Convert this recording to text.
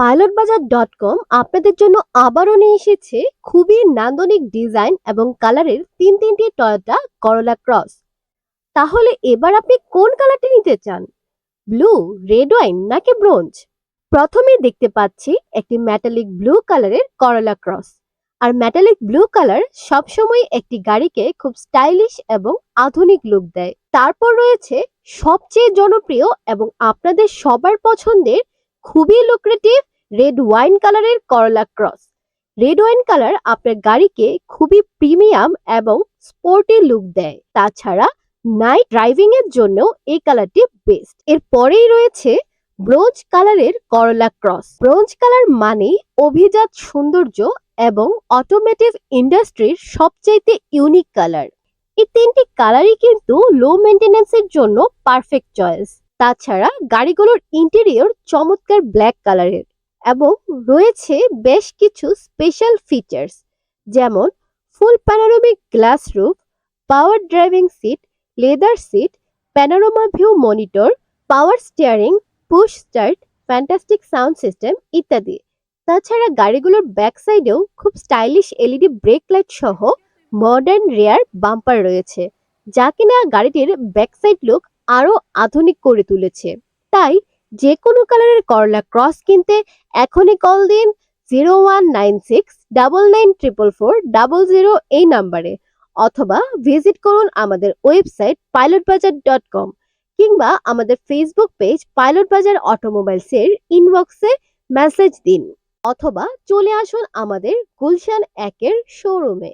Pilot Bazar dot কম আপনাদের জন্য আবারও নিয়ে এসেছে খুবই নান্দনিক ডিজাইন এবং কালারের তিন তিনটি টয়োটা করলা ক্রস। তাহলে এবার আপনি কোন কালারটি নিতে চান? ব্লু, রেড ওয়াইন নাকি ব্রোঞ্জ? প্রথমে দেখতে পাচ্ছি একটি ম্যাটালিক ব্লু কালারের করলা ক্রস। আর ম্যাটালিক ব্লু কালার সবসময় একটি গাড়িকে খুব স্টাইলিশ এবং আধুনিক লুক দেয়। তারপর রয়েছে সবচেয়ে জনপ্রিয় এবং আপনাদের সবার পছন্দের খুবই লুক্রেটিভ রেড ওয়াইন কালারের Corolla cross. Red wine colour আপনার গাড়িকে খুবই প্রিমিয়াম এবং স্পোর্টি লুক দেয়। তাছাড়া নাইট ড্রাইভিং এর জন্য এই কালারটি বেস্ট। এর পরেই রয়েছে ব্রোঞ্জ কালারের করলা ক্রস। ব্রোঞ্জ কালার মানে অভিজাত সৌন্দর্য এবং অটোমেটিভ ইন্ডাস্ট্রির সবচাইতে ইউনিক কালার। এই তিনটি কালারই কিন্তু লো মেনটেন্যান্সের জন্য পারফেক্ট চয়েস তাছাড়া গাড়িগুলোর ইন্টেরিয়র চমৎকার ব্ল্যাক কালারের এবং রয়েছে বেশ কিছু স্পেশাল ফিচার্স যেমন full panoramic glass roof power driving seat leather seat panorama view monitor power steering push start fantastic sound system ইত্যাদি। তাছাড়া গাড়িগুলোর ব্যাক সাইডেও খুব স্টাইলিশ এলইডি ব্রেক লাইট সহ মডার্ন রেয়ার বাম্পার রয়েছে, যা কিনা গাড়িটির ব্যাক সাইড লুক আরও আধুনিক করে তুলেছে। তাই যে কোনো কালারের করলা ক্রস কিনতে এখনই কল দিন zero one nine six double nine triple four double zero এই নাম্বারে অথবা ভিজিট করুন আমাদের website Pilot Bazar dot com কিংবা আমাদের ফেসবুক পেজ পাইলট বাজার অটোমোবাইলসের ইনবক্সে মেসেজ দিন অথবা চলে আসুন আমাদের গুলশান একের শোরুমে